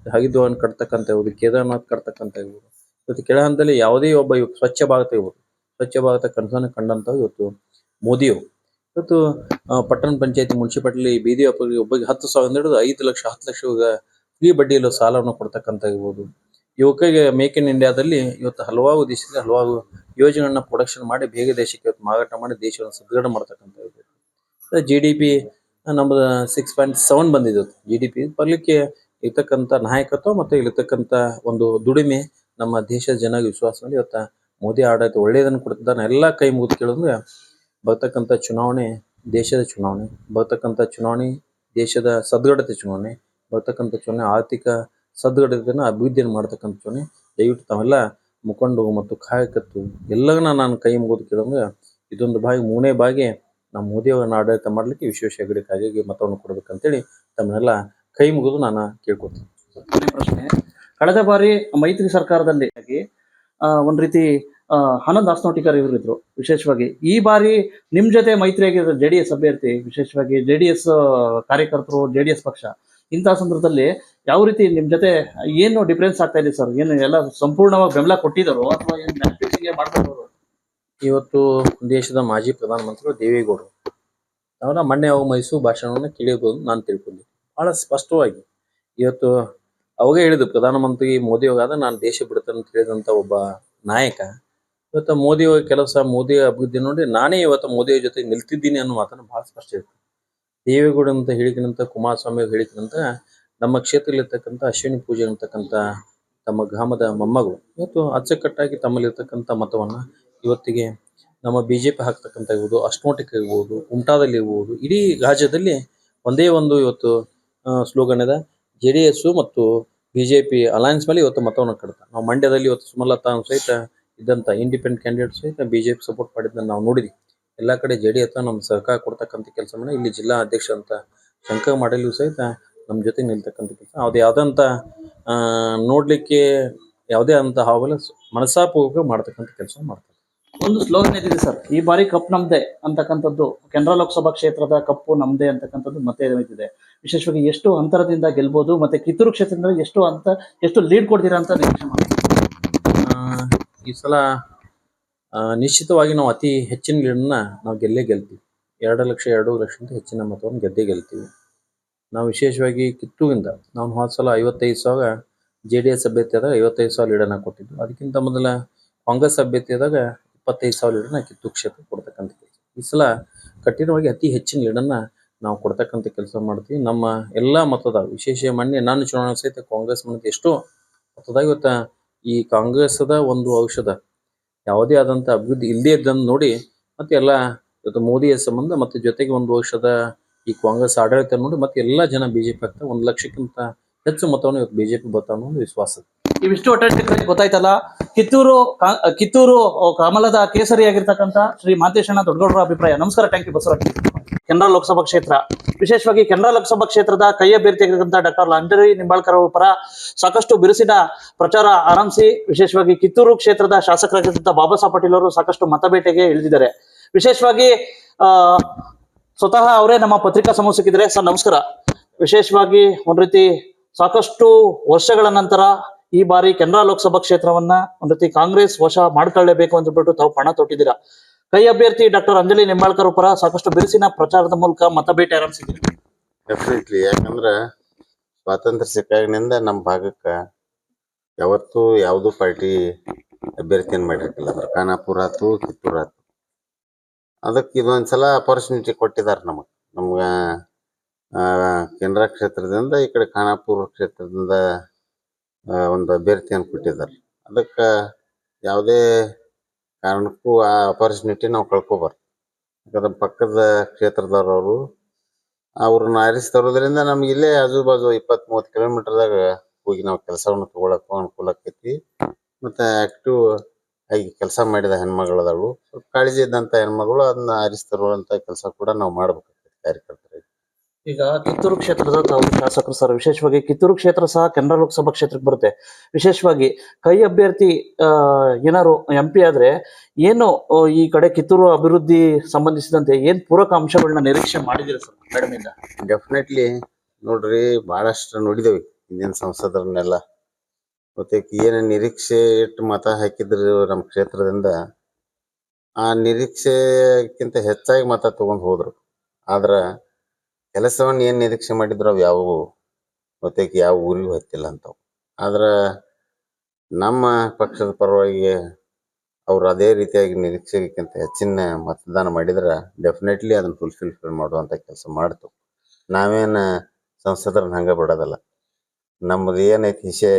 ಹರಿದ್ವಾರನ ಕಟ್ತಕ್ಕಂಥ ಇರ್ಬೋದು ಕೇದಾರನಾಥ್ ಕಟ್ತಕ್ಕಂಥ ಇರ್ಬೋದು ಇವತ್ತು ಕೆಳ ಹಂತದಲ್ಲಿ ಯಾವುದೇ ಒಬ್ಬ ಇವ್- ಸ್ವಚ್ಛ ಭಾರತ ಇವರು. ಸ್ವಚ್ಛ ಭಾರತ ಕನಸನ್ನು ಕಂಡಂಥವು ಇವತ್ತು ಮೋದಿಯವರು ಇವತ್ತು ಪಟ್ಟಣ ಪಂಚಾಯತಿ ಮುನ್ಸಿಪಾಲಿಟಿ ಬೀದಿ ವ್ಯಾಪಾರಿ ಒಬ್ಬರಿಗೆ ಹತ್ತು ಸಾವಿರ ಹಿಡಿದು ಐದು ಲಕ್ಷ, ಹತ್ತು ಲಕ್ಷ ಫ್ರೀ ಬಡ್ಡಿಯಲ್ಲಿ ಸಾಲವನ್ನು ಕೊಡ್ತಕ್ಕಂಥ ಇರ್ಬೋದು ಯುವಕರಿಗೆ ಮೇಕ್ ಇನ್ ಇಂಡಿಯಾದಲ್ಲಿ ಇವತ್ತು ಹಲವಾರು ದೇಶದಲ್ಲಿ ಹಲವಾರು ಯೋಜನೆಗಳನ್ನ ಪ್ರೊಡಕ್ಷನ್ ಮಾಡಿ ಬೇಗ ದೇಶಕ್ಕೆ ಇವತ್ತು ಮಾರಾಟ ಮಾಡಿ ದೇಶವನ್ನು ಸದೃಢ ಮಾಡ್ತಕ್ಕಂಥ ಇರ್ಬೋದು ಜಿ ಡಿ ಪಿ ನಮ್ಮದು ಸಿಕ್ಸ್ ಪಾಯಿಂಟ್ ಸೆವೆನ್ ಬಂದಿದೆ ಜಿ ಡಿ ಪಿ ಬರಲಿಕ್ಕೆ ಇರ್ತಕ್ಕಂಥ ನಾಯಕತ್ವ ಮತ್ತು ಇಲ್ಲಿರ್ತಕ್ಕಂಥ ಒಂದು ದುಡಿಮೆ ನಮ್ಮ ದೇಶದ ಜನ ವಿಶ್ವಾಸ ಮಾಡಿ ಇವತ್ತು ಮೋದಿ ಆಡಳಿತ ಒಳ್ಳೆಯದನ್ನು ಕೊಡ್ತಿದ್ದಾನೆ. ಎಲ್ಲ ಕೈ ಮುಗಿದು ಕೇಳಿದ್ರೆ ಬರ್ತಕ್ಕಂಥ ಚುನಾವಣೆ ದೇಶದ ಚುನಾವಣೆ, ಬರ್ತಕ್ಕಂಥ ಚುನಾವಣೆ ದೇಶದ ಸದ್ಗಡತೆ ಚುನಾವಣೆ, ಬರ್ತಕ್ಕಂಥ ಚುನಾವಣೆ ಆರ್ಥಿಕ ಸದ್ಗಡತೆಯನ್ನು ಅಭಿವೃದ್ಧಿಯನ್ನು ಮಾಡ್ತಕ್ಕಂಥ ಚುನಾವಣೆ. ದಯವಿಟ್ಟು ತಾವೆಲ್ಲ ಮುಖಂಡು ಮತ್ತು ಕಾಯಕತ್ತು ಎಲ್ಲವನ್ನ ನಾನು ಕೈ ಮುಗಿದು ಕೇಳಿದ್ರೆ ಇದೊಂದು ಬಾಗಿ ಮೂನೇ ಬಾಗಿ ನಮ್ಮ ಮೋದಿಯವರನ್ನ ಆಡಳಿತ ಮಾಡಲಿಕ್ಕೆ ವಿಶ್ವೇಶ್ವರ ಹೆಗಡೆ ಕಾಗೆಗೆ ಮತವನ್ನು ಕೊಡಬೇಕಂತೇಳಿ ತಮ್ಮನ್ನೆಲ್ಲ ಕೈ ಮುಗಿದು ನಾನು ಕೇಳ್ಕೊತೀನಿ. ಕೊನೆ ಪ್ರಶ್ನೆ. ಕಳೆದ ಬಾರಿ ಮೈತ್ರಿ ಸರ್ಕಾರದಲ್ಲಿ ಒಂದು ರೀತಿ ಆನಂದ್ ಆಸ್ನೋಟಿಕರ್ ಇವರು ಇದ್ರು ವಿಶೇಷವಾಗಿ. ಈ ಬಾರಿ ನಿಮ್ ಜೊತೆ ಮೈತ್ರಿ ಆಗಿರೋ ಜೆ ಡಿ ಎಸ್ ಅಭ್ಯರ್ಥಿ ವಿಶೇಷವಾಗಿ ಜೆ ಡಿ ಎಸ್ ಕಾರ್ಯಕರ್ತರು ಜೆ ಡಿ ಎಸ್ ಪಕ್ಷ. ಇಂತಹ ಸಂದರ್ಭದಲ್ಲಿ ಯಾವ ರೀತಿ ನಿಮ್ ಜೊತೆ ಏನು ಡಿಫ್ರೆನ್ಸ್ ಆಗ್ತಾ ಇದೆ ಸರ್ ಏನು ಎಲ್ಲ ಸಂಪೂರ್ಣವಾಗಿ ಬೆಂಬಲ ಕೊಟ್ಟಿದ್ದಾರೋ ಅಥವಾ ಏನು ಮ್ಯಾನುಫ್ಯಾಕ್ಚರಿಂಗ್ ಮಾಡ್ಕೊಂಡು ಇವತ್ತು ದೇಶದ ಮಾಜಿ ಪ್ರಧಾನಮಂತ್ರಿ ದೇವೇಗೌಡರು. ಅವರ ಮೊನ್ನೆ ಅವು ಮೈಸೂರು ಭಾಷಣವನ್ನು ಕೇಳಿರ್ಬೋದು ನಾನು ತಿಳ್ಕೊಂಡೆ ಬಹಳ ಸ್ಪಷ್ಟವಾಗಿ ಇವತ್ತು ಅವಾಗ ಹೇಳಿದ್ರು, ಪ್ರಧಾನಮಂತ್ರಿ ಮೋದಿ ಅವಾಗ ನಾನು ದೇಶ ಬಿಡ್ತೇನೆ ಅಂತ ಹೇಳಿದಂಥ ಒಬ್ಬ ನಾಯಕ. ಇವತ್ತು ಮೋದಿ ಕೆಲಸ ಮೋದಿ ಅಭಿವೃದ್ಧಿ ನೋಡಿ ನಾನೇ ಇವತ್ತು ಮೋದಿ ಜೊತೆ ನಿಲ್ತಿದ್ದೀನಿ ಅನ್ನೋ ಮಾತನ್ನು ಬಹಳ ಸ್ಪಷ್ಟ ಇರ್ತದೆ ದೇವೇಗೌಡ ಅಂತ ಹೇಳಿಕಿನಂತ ಕುಮಾರಸ್ವಾಮಿ ಹೇಳಿಕಿನಂತ ನಮ್ಮ ಕ್ಷೇತ್ರದಲ್ಲಿರ್ತಕ್ಕಂಥ ಅಶ್ವಿನಿ ಪೂಜೆ ಅಂತಕ್ಕಂಥ ತಮ್ಮ ಗ್ರಾಮದ ಮೊಮ್ಮಗಳು, ಇವತ್ತು ಅಚ್ಚುಕಟ್ಟಾಗಿ ತಮ್ಮಲ್ಲಿರ್ತಕ್ಕಂಥ ಮತವನ್ನು ಇವತ್ತಿಗೆ ನಮ್ಮ ಬಿ ಜೆ ಪಿ ಹಾಕ್ತಕ್ಕಂಥ ಇರ್ಬೋದು ಉಂಟಾದಲ್ಲಿ ಇರ್ಬೋದು ಇಡೀ ರಾಜ್ಯದಲ್ಲಿ ಒಂದೇ ಒಂದು ಇವತ್ತು ಸ್ಲೋಗನ್ ಇದೆ ಜೆ ಡಿ ಎಸ್ ಮತ್ತು ಬಿಜೆಪಿ ಅಲಯನ್ಸ್ ಮೇಲೆ ಇವತ್ತು ಮತವನ್ನು ಕಡ್ತಾರೆ ನಾವು ಮಂಡ್ಯದಲ್ಲಿ ಇವತ್ತು ಸುಮಲತಾ ಸಹಿತ ಇದ್ದಂತ ಇಂಡಿಪೆಂಡೆಂಟ್ ಕ್ಯಾಂಡಿಡೇಟ್ ಸಹಿತ ಬಿಜೆಪಿ ಸಪೋರ್ಟ್ ಮಾಡಿದ್ದನ್ನು ನಾವು ನೋಡಿದ್ವಿ. ಎಲ್ಲ ಕಡೆ ಜೆ ಡಿ ಎಸ್ ನಮ್ಮ ಸಹಕಾರ ಕೊಡ್ತಕ್ಕಂಥ ಕೆಲಸ ಇಲ್ಲಿ ಜಿಲ್ಲಾ ಅಧ್ಯಕ್ಷ ಅಂತ ಶಂಕರ್ ಮಾಡಲು ಸಹಿತ ನಮ್ಮ ಜೊತೆ ನಿಲ್ತಕ್ಕಂಥ ಕೆಲಸ. ಅದು ಯಾವ್ದಂತ ನೋಡ್ಲಿಕ್ಕೆ ಯಾವುದೇ ಅಂತ ಹಾವಲ್ಲ ಮನಸಾಪೂರ್ವಕ ಮಾಡ್ತಕ್ಕಂಥ ಕೆಲಸ ಮಾಡ್ತಾರೆ. ಒಂದು ಸ್ಲೋಗನ್ ಇದಿದೆ ಸರ್ ಈ ಬಾರಿ ಕಪ್ ನಮ್ದೇ ಅಂತಕ್ಕಂಥದ್ದು ಕೆನರಾ ಲೋಕಸಭಾ ಕ್ಷೇತ್ರದ ಕಪ್ಪು ನಮ್ದೇ ಅಂತಕ್ಕಂಥದ್ದು ಮತ್ತೆ ಇದೆ ವಿಶೇಷವಾಗಿ ಎಷ್ಟು ಅಂತರದಿಂದ ಗೆಲ್ಬಹುದು ಮತ್ತೆ ಕಿತ್ತೂರು ಕ್ಷೇತ್ರದಿಂದ ಎಷ್ಟು ಅಂತ, ಎಷ್ಟು ಲೀಡ್ ಕೊಡ್ತೀರಾ ಅಂತ ನಿರೀಕ್ಷೆ ಈ ಸಲ ನಿಶ್ಚಿತವಾಗಿ ನಾವು ಅತಿ ಹೆಚ್ಚಿನ ಲೀಡನ್ನ ನಾವು ಗೆಲ್ಲೇ ಗೆಲ್ತೀವಿ. ಎರಡು ಲಕ್ಷ ಎರಡು ಲಕ್ಷಕ್ಕಿಂತ ಹೆಚ್ಚಿನ ಮತವನ್ನು ಗೆದ್ದೇ ಗೆಲ್ತೀವಿ. ನಾವು ವಿಶೇಷವಾಗಿ ಕಿತ್ತೂರಿಂದ, ನಾವು ಹೋದ ಸಲ ಐವತ್ತೈದು ಸಾವಿರ ಜೆ ಡಿ ಎಸ್ ಅಭ್ಯರ್ಥಿಯಾದಾಗ ಐವತ್ತೈದು ಸಾವಿರ ಲೀಡನ್ನು ಕೊಟ್ಟಿದ್ದು. ಅದಕ್ಕಿಂತ ಮೊದಲ ಕಾಂಗ್ರೆಸ್ ಅಭ್ಯರ್ಥಿಯಾದಾಗ ಇಪ್ಪತ್ತೈದು ಸಾವಿರ ಲೀಟರ್ನ ಕಿತ್ತೂರು ಕ್ಷೇತ್ರ ಕೊಡ್ತಕ್ಕಂಥ ಕೆಲಸ ಈ ಸಲ ಕಠಿಣವಾಗಿ ಅತಿ ಹೆಚ್ಚಿನ ಲೀಡನ್ನು ನಾವು ಕೊಡ್ತಕ್ಕಂಥ ಕೆಲಸ ಮಾಡ್ತೀವಿ ನಮ್ಮ ಎಲ್ಲ ಮತದ, ವಿಶೇಷ ಮೊನ್ನೆ ನಾನು ಚುನಾವಣೆ ಸಹಿತ ಕಾಂಗ್ರೆಸ್ ಮನದ ಎಷ್ಟೋ ಮತದಾಗ ಇವತ್ತು ಈ ಕಾಂಗ್ರೆಸ್ದ ಒಂದು ಔಷಧ, ಯಾವುದೇ ಆದಂಥ ಅಭಿವೃದ್ಧಿ ಇಲ್ಲದೇ ಇದ್ದನ್ನು ನೋಡಿ ಮತ್ತೆ ಎಲ್ಲ ಇವತ್ತು ಮೋದಿಯ ಸಂಬಂಧ ಮತ್ತು ಜೊತೆಗೆ ಒಂದು ಔಷಧ, ಈ ಕಾಂಗ್ರೆಸ್ ಆಡಳಿತ ನೋಡಿ ಮತ್ತೆ ಎಲ್ಲ ಜನ ಬಿಜೆಪಿ ಆಗ್ತಾರೆ ಒಂದು ಲಕ್ಷಕ್ಕಿಂತ ಹೆಚ್ಚು ಮತವನ್ನು ಇವತ್ತು ಬಿಜೆಪಿ ಪಿ ಅನ್ನೋ ಒಂದು ವಿಶ್ವಾಸ. ಇವಿಷ್ಟು ಒಟ್ಟಾರೆ ಗೊತ್ತಾಯ್ತಲ್ಲ. ಕಿತ್ತೂರು ಕಿತ್ತೂರು ಕಮಲದ ಕೇಸರಿ ಆಗಿರ್ತಕ್ಕಂಥ ಶ್ರೀ ಮಾತೇಶಣ್ಣ ದೊಡ್ಡಗೌಡರ ಅಭಿಪ್ರಾಯ. ನಮಸ್ಕಾರ ಥ್ಯಾಂಕ್ ಯು ಬಸವರಾಜ್. ಕೆನರಾ ಲೋಕಸಭಾ ಕ್ಷೇತ್ರ. ವಿಶೇಷವಾಗಿ ಕೆನರಾ ಲೋಕಸಭಾ ಕ್ಷೇತ್ರದ ಕೈ ಅಭ್ಯರ್ಥಿಯಾಗಿರ್ತಕ್ಕಂಥ ಡಾಕ್ಟರ್ ಲಾಂಡರಿ ನಿಂಬಾಳ್ಕರ್ ಅವರ ಪರ ಸಾಕಷ್ಟು ಬಿರುಸಿನ ಪ್ರಚಾರ ಆರಂಭಿಸಿ, ವಿಶೇಷವಾಗಿ ಕಿತ್ತೂರು ಕ್ಷೇತ್ರದ ಶಾಸಕರಾಗಿರ್ತಕ್ಕಂಥ ಬಾಬಾ ಸಾಹೇಬ್ ಪಾಟೀಲ್ ಅವರು ಸಾಕಷ್ಟು ಮತಬೇಟೆಗೆ ಇಳಿದಿದ್ದಾರೆ. ವಿಶೇಷವಾಗಿ ಸ್ವತಃ ಅವರೇ ನಮ್ಮ ಪತ್ರಿಕಾ ಸಮೂಹ ಸರ್, ನಮಸ್ಕಾರ. ವಿಶೇಷವಾಗಿ ಒಂದ್ ರೀತಿ ಸಾಕಷ್ಟು ವರ್ಷಗಳ ನಂತರ ಈ ಬಾರಿ ಕೆನರಾ ಲೋಕಸಭಾ ಕ್ಷೇತ್ರವನ್ನ ಒಂದ್ ರೀತಿ ಕಾಂಗ್ರೆಸ್ ವಶ ಮಾಡ್ಕೊಳ್ಳೇಬೇಕು ಅಂತ ಬಿಟ್ಟು ತಾವು ಪಣ ತೊಟ್ಟಿದ್ದೀರಾ? ಕೈ ಅಭ್ಯರ್ಥಿ ಡಾಕ್ಟರ್ ಅಂಜಲಿ ನಿಂಬಾಳ್ಕರ್ ಪರ ಸಾಕಷ್ಟು ಬಿರುಸಿನ ಪ್ರಚಾರದ ಮೂಲಕ ಮತಬೇಟೆ ಆರಂಭಿಸಿದ್ದೀರಿ? ಡೆಫಿನೆಟ್ಲಿ ಯಾಕಂದ್ರ ಸ್ವಾತಂತ್ರ್ಯ ಸಿಕ್ಕಾಗಿನಿಂದ ನಮ್ಮ ಭಾಗಕ್ಕ ಯಾವತ್ತೂ ಯಾವ್ದು ಪಾರ್ಟಿ ಅಭ್ಯರ್ಥಿಯನ್ನು ಮಾಡಿರ್ಕಿಲ್ಲ ಅಂದ್ರೆ ಖಾನಾಪುರ ಆತು ಕಿತ್ತೂರ್ ಆತು ಅದಕ್ಕೆ ಇದೊಂದ್ಸಲ ಅಪರ್ಚುನಿಟಿ ಕೊಟ್ಟಿದಾರ ನಮಗ್. ನಮ್ಗ ಕೆನರಾ ಕ್ಷೇತ್ರದಿಂದ ಈ ಕಡೆ ಖಾನಾಪುರ ಕ್ಷೇತ್ರದಿಂದ ಒಂದು ಅಭ್ಯರ್ಥಿಯನ್ನು ಕೊಟ್ಟಿದ್ದಾರೆ. ಅದಕ್ಕೆ ಯಾವುದೇ ಕಾರಣಕ್ಕೂ ಆ ಅಪರ್ಚುನಿಟಿ ನಾವು ಕಳ್ಕೊಬಾರ್ದು. ಯಾಕಂದ್ರೆ ಪಕ್ಕದ ಕ್ಷೇತ್ರದವರವರು ಅವ್ರನ್ನ ಆರಿಸಿ ತರೋದ್ರಿಂದ ನಮ್ಗೆ ಇಲ್ಲೇ ಆಜು ಬಾಜು ಇಪ್ಪತ್ತ್ ಮೂವತ್ತು ಕಿಲೋಮೀಟರ್ದಾಗ ಹೋಗಿ ನಾವು ಕೆಲಸವನ್ನು ತಗೊಳಕ್ಕೂ ಅನುಕೂಲ ಆಕೈತಿ. ಮತ್ತೆ ಆಕ್ಟಿವ್ ಆಗಿ ಕೆಲಸ ಮಾಡಿದ ಹೆಣ್ಮಗಳದಳು. ಸ್ವಲ್ಪ ಕಾಳಜಿ ಇದ್ದಂತ ಹೆಣ್ಮಗಳು ಅದನ್ನ ಆರಿಸಿ ತರುವಂತ ಕೆಲಸ ಕೂಡ ನಾವು ಮಾಡ್ಬೇಕಾಗ್ತೈತಿ ಕಾರ್ಯಕರ್ತರಿಗೆ. ಈಗ ಕಿತ್ತೂರು ಕ್ಷೇತ್ರದ ತಾವು ಶಾಸಕರು ಸರ್, ವಿಶೇಷವಾಗಿ ಕಿತ್ತೂರು ಕ್ಷೇತ್ರ ಸಹ ಕೆನರಾ ಲೋಕಸಭಾ ಕ್ಷೇತ್ರಕ್ಕೆ ಬರುತ್ತೆ. ವಿಶೇಷವಾಗಿ ಕೈ ಅಭ್ಯರ್ಥಿ ಏನಾರು ಎಂ ಪಿ ಆದ್ರೆ ಏನು ಈ ಕಡೆ ಕಿತ್ತೂರು ಅಭಿವೃದ್ಧಿ ಸಂಬಂಧಿಸಿದಂತೆ ಏನ್ ಪೂರಕ ಅಂಶಗಳನ್ನ ನಿರೀಕ್ಷೆ ಮಾಡಿದಿರ ಸರ್ ಮೇಡಮಿಂದ ಡೆಫಿನೆಟ್ಲಿ ನೋಡ್ರಿ ಬಹಳಷ್ಟು ನೋಡಿದೇವಿ ಹಿಂದಿನ ಸಂಸದರನ್ನೆಲ್ಲ. ಮತ್ತೆ ಏನು ನಿರೀಕ್ಷೆ ಇಟ್ಟು ಮತ ಹಾಕಿದ್ರು ನಮ್ಮ ಕ್ಷೇತ್ರದಿಂದ, ಆ ನಿರೀಕ್ಷೆಕ್ಕಿಂತ ಹೆಚ್ಚಾಗಿ ಮತ ತಗೊಂಡ್ ಹೋದ್ರು. ಆದ್ರ ಕೆಲಸವನ್ನ ಏನ್ ನಿರೀಕ್ಷೆ ಮಾಡಿದ್ರು ಅವು ಯಾವುವು? ಮತ್ತೆ ಯಾವ ಊರಿಗೂ ಹತ್ತಿಲ್ಲ ಅಂತವು. ಆದ್ರ ನಮ್ಮ ಪಕ್ಷದ ಪರವಾಗಿ ಅವ್ರು ಅದೇ ರೀತಿಯಾಗಿ ನಿರೀಕ್ಷೆಗಿಂತ ಹೆಚ್ಚಿನ ಮತದಾನ ಮಾಡಿದ್ರೆ ಡೆಫಿನೆಟ್ಲಿ ಅದನ್ನ ಫುಲ್ಫಿಲ್ ಮಾಡುವಂತ ಕೆಲಸ ಮಾಡ್ತು ನಾವೇನ ಸಂಸದರನ್ನ ಹಂಗ ಬಿಡೋದಲ್ಲ. ನಮ್ಮದು ಏನೈತಿ ಹಿಷೆ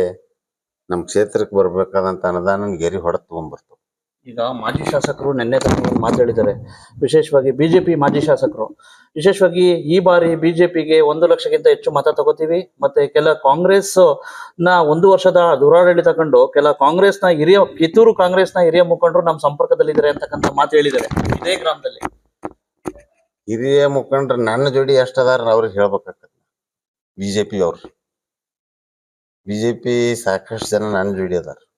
ನಮ್ಮ ಕ್ಷೇತ್ರಕ್ಕೆ ಬರ್ಬೇಕಾದಂತ ಅನುದಾನ ಗೆರಿ ಹೊಡೆದು ತಗೊಂಡ್ಬರ್ತು ಈಗ ಮಾಜಿ ಶಾಸಕರು ನಿನ್ನೆ ಒಂದು ಮಾತು ಹೇಳಿದ್ದಾರೆ. ವಿಶೇಷವಾಗಿ ಬಿಜೆಪಿ ಮಾಜಿ ಶಾಸಕರು. ವಿಶೇಷವಾಗಿ ಈ ಬಾರಿ ಬಿಜೆಪಿಗೆ ಒಂದು ಲಕ್ಷಕ್ಕಿಂತ ಹೆಚ್ಚು ಮತ ತಗೋತೀವಿ. ಮತ್ತೆ ಕೆಲ ಕಾಂಗ್ರೆಸ್ನ ಒಂದು ವರ್ಷದ ದುರಾಡಳಿತ ಕಂಡು ಕೆಲ ಕಾಂಗ್ರೆಸ್ನ ಹಿರಿಯ, ಕಿತ್ತೂರು ಕಾಂಗ್ರೆಸ್ನ ಹಿರಿಯ ಮುಖಂಡರು ನಮ್ಮ ಸಂಪರ್ಕದಲ್ಲಿದ್ದಾರೆ ಅಂತಕ್ಕಂಥ ಮಾತು ಹೇಳಿದ್ದಾರೆ. ಇದೇ ಗ್ರಾಮದಲ್ಲಿ. ಹಿರಿಯ ಮುಖಂಡ್ರ ನನ್ನ ಜೋಡಿ ಎಷ್ಟದಾರ ಅವ್ರಿಗೆ ಹೇಳ್ಬೇಕಾಗ್ತದೆ. ಬಿಜೆಪಿ ಅವ್ರು. ಬಿಜೆಪಿ ಸಾಕಷ್ಟು ಜನ ನನ್ನ ಜೋಡಿ ಅದಾರ.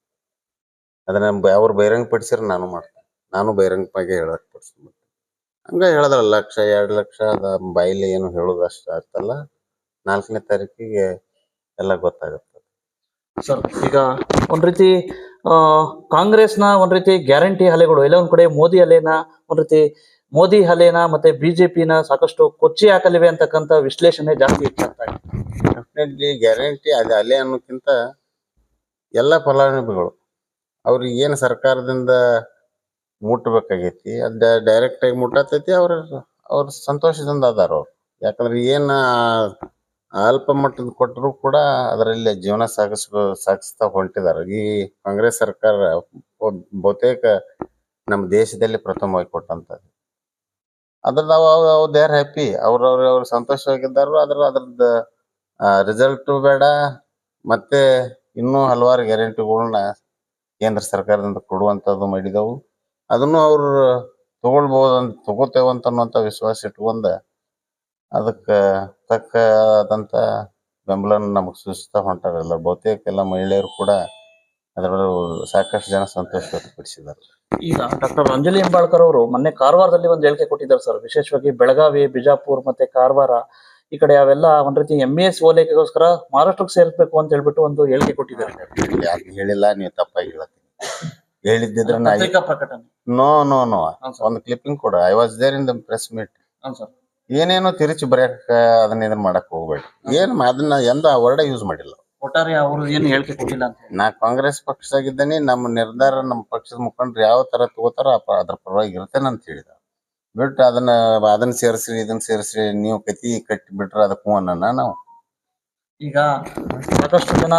ಅದನ್ನ ಅವ್ರು ಬಹಿರಂಗ ಪಡಿಸಿರ ನಾನು ಮಾಡ್ತೇನೆ. ನಾನು ಬಹಿರಂಗವಾಗಿ ಹೇಳಕ್ ಪಡಿಸ್ತೀನಿ ಹಂಗ ಹೇಳದ್ರ ಲಕ್ಷ ಎರಡು ಲಕ್ಷ ಅದ ಬಾಯಿಲಿ ಏನು ಹೇಳೋದು ಅಷ್ಟ ಆಗ್ತಲ್ಲ ನಾಲ್ಕನೇ ತಾರೀಕಿಗೆ ಎಲ್ಲ ಗೊತ್ತಾಗುತ್ತೆ. ಸರ್ ಈಗ ಒಂದ್ ರೀತಿ ಆ ಕಾಂಗ್ರೆಸ್ನ ಒಂದ್ ರೀತಿ ಗ್ಯಾರಂಟಿ ಅಲೆಗಳು ಎಲ್ಲ ಒಂದ್ ಕಡೆ ಮೋದಿ ಅಲೆನ ಒಂದ್ ರೀತಿ ಮೋದಿ ಅಲೆನ ಮತ್ತೆ ಬಿಜೆಪಿನ ಸಾಕಷ್ಟು ಕೊಚ್ಚಿ ಹಾಕಲಿವೆ ಅಂತಕ್ಕಂತ ವಿಶ್ಲೇಷಣೆ ಜಾಸ್ತಿ ಹೆಚ್ಚಾಗ್ತಾ ಇದೆ ಡೆಫಿನೆಟ್ಲಿ ಗ್ಯಾರಂಟಿ ಅದು ಅಲೆ ಅನ್ನೋಕ್ಕಿಂತ ಎಲ್ಲ ಫಲಾನುಭವಿಗಳು ಅವ್ರಿಗೆ ಏನು ಸರ್ಕಾರದಿಂದ ಮುಟ್ಟಬೇಕಾಗೈತಿ ಅದ ಡೈರೆಕ್ಟ್ ಆಗಿ ಮುಟ್ಟತೈತಿ ಅವ್ರ ಅವ್ರ ಸಂತೋಷದಿಂದ ಅದಾರ ಅವ್ರು. ಯಾಕಂದ್ರೆ ಏನ ಅಲ್ಪ ಮಟ್ಟದ ಕೊಟ್ಟರು ಕೂಡ ಅದರಲ್ಲಿ ಜೀವನ ಸಾಗಿಸ್, ಸಾಗಿಸ್ತಾ ಹೊಂಟಿದಾರ. ಈ ಕಾಂಗ್ರೆಸ್ ಸರ್ಕಾರ ಬಹುತೇಕ ನಮ್ಮ ದೇಶದಲ್ಲಿ ಪ್ರಥಮವಾಗಿ ಕೊಟ್ಟಂತದ್ದು ಅದ್ರದ್ದು ದೇ ಆರ್ ಹ್ಯಾಪಿ ಅವ್ರವ್ರ ಅವ್ರು ಸಂತೋಷವಾಗಿದ್ದಾರು ಅದ್ರ ಅದ್ರದ್ದು ರಿಸಲ್ಟ್ ಬೇಡ. ಮತ್ತೆ ಇನ್ನೂ ಹಲವಾರು ಗ್ಯಾರಂಟಿಗಳನ್ನ ಕೇಂದ್ರ ಸರ್ಕಾರದಿಂದ ಕೊಡುವಂಥದ್ದು ಮಾಡಿದವು. ಅದನ್ನು ಅವ್ರು ಅಂತ ತಗೋತೇವಂತ ಅನ್ನುವಂಥ ವಿಶ್ವಾಸ ಇಟ್ಕೊಂಡ ಅದಕ್ಕೆ ತಕ್ಕಾದಂಥ ಬೆಂಬಲನ ನಮಗೆ ಸೂಚಿಸ್ತಾ ಹೊಂಟಾರಲ್ಲ ಬಹುತೇಕ ಎಲ್ಲ ಮಹಿಳೆಯರು ಕೂಡ ಅದರಲ್ಲೂ ಸಾಕಷ್ಟು ಜನ ಸಂತೋಷ ವ್ಯಕ್ತಪಡಿಸಿದ್ದಾರೆ. ಈಗ ಡಾಕ್ಟರ್ ಅಂಜಲಿ ಹೆಂಬಾಳ್ಕರ್ ಅವರು ಮೊನ್ನೆ ಕಾರವಾರದಲ್ಲಿ ಒಂದು ಹೇಳಿಕೆ ಕೊಟ್ಟಿದ್ದಾರೆ ಸರ್. ವಿಶೇಷವಾಗಿ ಬೆಳಗಾವಿ, ಬಿಜಾಪುರ್ ಮತ್ತೆ ಕಾರವಾರ ಈ ಕಡೆ ಅವೆಲ್ಲ ಒಂದ್ ರೀತಿ ಎಂ ಎಸ್ ಓಲೈಕೆಗೋಸ್ಕರ ಮಹಾರಾಷ್ಟ್ರಕ್ಕೆ ಸೇರ್ಬೇಕು ಅಂತ ಹೇಳ್ಬಿಟ್ಟು ಒಂದು ಹೇಳಿಕೆ ಕೊಟ್ಟಿದ್ದಾರೆ. ಯಾರು ಹೇಳಿಲ್ಲ ನೀವು ತಪ್ಪಾಗಿ ಹೇಳತ್ತೀನಿ ಹೇಳಿದ್ದಿದ್ರೆ ನಾ ಪತ್ರಿಕಾ ಪ್ರಕಟಣೆ. ನೋ ನೋ ಒಂದು ಕ್ಲಿಪ್ಪಿಂಗ್ ಕೊಡು. I was there in the press meet sir. ಏನೇನೋ ತಿರುಚಿ ಬರೆಯಕ್ಕ ಅದನ್ನ ಇದನ್ನ ಮಾಡಕ್ ಹೋಗ್ಬೇಡಿ. ಏನ್ ಮಾ- ಅದನ್ನ ಎಂದ ವರ್ಡ ಯೂಸ್ ಮಾಡಿಲ್ಲ ಒಟ್ಟಾರೆ ಅವರು ಏನು ಹೇಳಿಕೆ ಕೊಟ್ಟಿಲ್ಲ ಅಂತ ಹೇಳಿ. ನಾ ಕಾಂಗ್ರೆಸ್ ಪಕ್ಷದಾಗಿದ್ದೇನೆ ನಮ್ಮ ನಿರ್ಧಾರ ನಮ್ಮ ಪಕ್ಷದ ಮುಖಂಡ್ರು ಯಾವ ತರ ತಗೋತಾರ ಅದ್ರ ಪರವಾಗಿ ಇರ್ತೇನೆ ಅಂತ ಹೇಳಿದ. ಬಿಟ್ಟು ಅದನ್ನ ಅದನ್ನ ಸೇರಿಸ್ರಿ ಇದನ್ನ ಸೇರಿಸ್ರಿ ನೀವು ಕತಿ ಕಟ್ಟಿ ಬಿಟ್ರ ಅದಕ್ಕೆ ಅನ್ನ ನಾವು. ಈಗ ಸಾಕಷ್ಟು ಜನ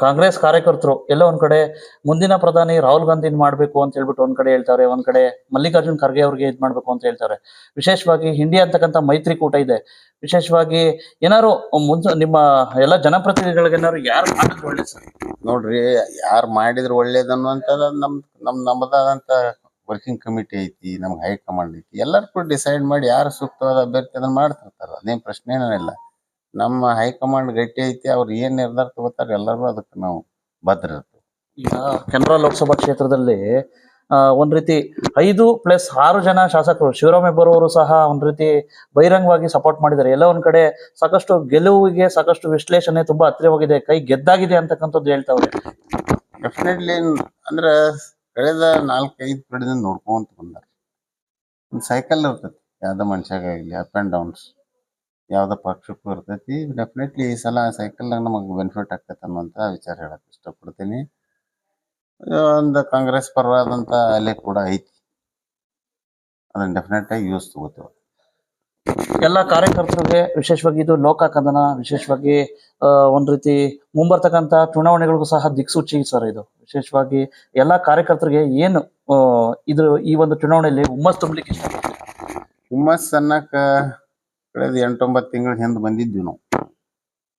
ಕಾಂಗ್ರೆಸ್ ಕಾರ್ಯಕರ್ತರು ಎಲ್ಲ ಒಂದ್ ಕಡೆ ಮುಂದಿನ ಪ್ರಧಾನಿ ರಾಹುಲ್ ಗಾಂಧಿನ ಮಾಡ್ಬೇಕು ಅಂತ ಹೇಳ್ಬಿಟ್ಟು ಒಂದ್ ಕಡೆ ಹೇಳ್ತಾರೆ ಒಂದ್ ಕಡೆ ಮಲ್ಲಿಕಾರ್ಜುನ್ ಖರ್ಗೆ ಅವ್ರಿಗೆ ಇದ್ ಮಾಡ್ಬೇಕು ಅಂತ ಹೇಳ್ತಾರೆ. ವಿಶೇಷವಾಗಿ ಹಿಂಡಿ ಅಂತಕ್ಕಂಥ ಮೈತ್ರಿಕೂಟ ಇದೆ. ವಿಶೇಷವಾಗಿ ಏನಾರು ಮುಂಚೆ ನಿಮ್ಮ ಎಲ್ಲ ಜನಪ್ರತಿನಿಧಿಗಳಿಗೆ ಏನಾದ್ರು ಯಾರು ಮಾಡಿದ್ರು ಒಳ್ಳೇದು ಸರ್? ನೋಡ್ರಿ ಯಾರು ಮಾಡಿದ್ರು ಒಳ್ಳೇದನ್ನುವಂಥದ್ದು ನಮ್ ನಮ್ ನಮ್ಮದಾದಂತ ವರ್ಕಿಂಗ್ ಕಮಿಟಿ ಐತಿ ನಮ್ಗೆ ಹೈಕಮಾಂಡ್ ಐತಿ ಎಲ್ಲರೂ ಕೂಡ ಡಿಸೈಡ್ ಮಾಡಿ ಯಾರು ಸೂಕ್ತವಾದ ಅಭ್ಯರ್ಥಿ ಅದನ್ನ ಮಾಡ್ತಿರ್ತಾರೆ. ಅದೇನು ಪ್ರಶ್ನೆ ಏನಿಲ್ಲ ನಮ್ಮ ಹೈಕಮಾಂಡ್ ಗಟ್ಟಿ ಐತಿ ಅವ್ರು ಏನ್ ನಿರ್ಧಾರ ತಗೋತಾರೆ ಎಲ್ಲರೂ ಅದಕ್ಕೆ ನಾವು ಭದ್ರ ಇರ್ತೀವಿ ಈಗ ಕೆನರಾ ಲೋಕಸಭಾ ಕ್ಷೇತ್ರದಲ್ಲಿ ಆ, ಒಂದ್ ರೀತಿ ಐದು ಪ್ಲಸ್ ಆರು ಜನ ಶಾಸಕರು ಶಿವರಾಮ್ ಬರುವವರು ಸಹ ಒಂದ್ ರೀತಿ ಬಹಿರಂಗವಾಗಿ ಸಪೋರ್ಟ್ ಮಾಡಿದ್ದಾರೆ. ಎಲ್ಲ ಒಂದ್ ಕಡೆ ಸಾಕಷ್ಟು ಗೆಲುವಿಗೆ ಸಾಕಷ್ಟು ವಿಶ್ಲೇಷಣೆ ತುಂಬಾ ಹತ್ತಿರವಾಗಿದೆ ಕೈ ಗೆದ್ದಾಗಿದೆ ಅಂತಕ್ಕಂಥದ್ದು ಹೇಳ್ತಾವ್ರೆ ಡೆಫಿನೆಟ್ಲಿ ಅಂದ್ರ ಕಳೆದ ನಾಲ್ಕೈದು ಕಡೆದಿಂದ ನೋಡ್ಕೊಂತ ಬಂದಾರ. ಒಂದು ಸೈಕಲ್ ಇರ್ತೈತಿ. ಯಾವ್ದೋ ಮನುಷ್ಯಾಗಲಿ ಅಪ್ ಆ್ಯಂಡ್ ಡೌನ್ಸ್ ಯಾವ್ದೋ ಪಕ್ಷಕ್ಕೂ ಇರ್ತೈತಿ. ಡೆಫಿನೆಟ್ಲಿ ಈ ಸಲ ಸೈಕಲ್ ನಮಗೆ ಬೆನಿಫಿಟ್ ಆಗ್ತೈತೆ ಅನ್ನುವಂಥ ವಿಚಾರ ಹೇಳಕ್ ಇಷ್ಟಪಡ್ತೀನಿ. ಒಂದು ಕಾಂಗ್ರೆಸ್ ಪರವಾದಂಥ ಅಲೆ ಕೂಡ ಐತಿ. ಅದನ್ನ ಡೆಫಿನೆಟ್ ಆಗಿ ಯೂಸ್ ತಗೋತೇವೆ. ಎಲ್ಲ ಕಾರ್ಯಕರ್ತರಿಗೆ ವಿಶೇಷವಾಗಿ ಇದು ಲೋಕ ಕದನ, ವಿಶೇಷವಾಗಿ ಒಂದು ರೀತಿ ಮುಂಬರ್ತಕ್ಕಂತ ಚುನಾವಣೆಗಳಿಗೂ ಸಹ ದಿಕ್ಸೂಚಿ ಸರ್ ಇದು. ವಿಶೇಷವಾಗಿ ಎಲ್ಲಾ ಕಾರ್ಯಕರ್ತರಿಗೆ ಏನು ಇದು ಇದ್ರ ಈ ಒಂದು ಚುನಾವಣೆಯಲ್ಲಿ ಹುಮ್ಮಸ್ ತುಂಬಲಿಕ್ಕೆ ಇಷ್ಟ ಹುಮ್ಮಸ್ ಅನ್ನಕ ಕಳೆದ ಎಂಟೊಂಬತ್ತು ತಿಂಗಳ ಹಿಂದೆ ಬಂದಿದ್ವಿ ನಾವು.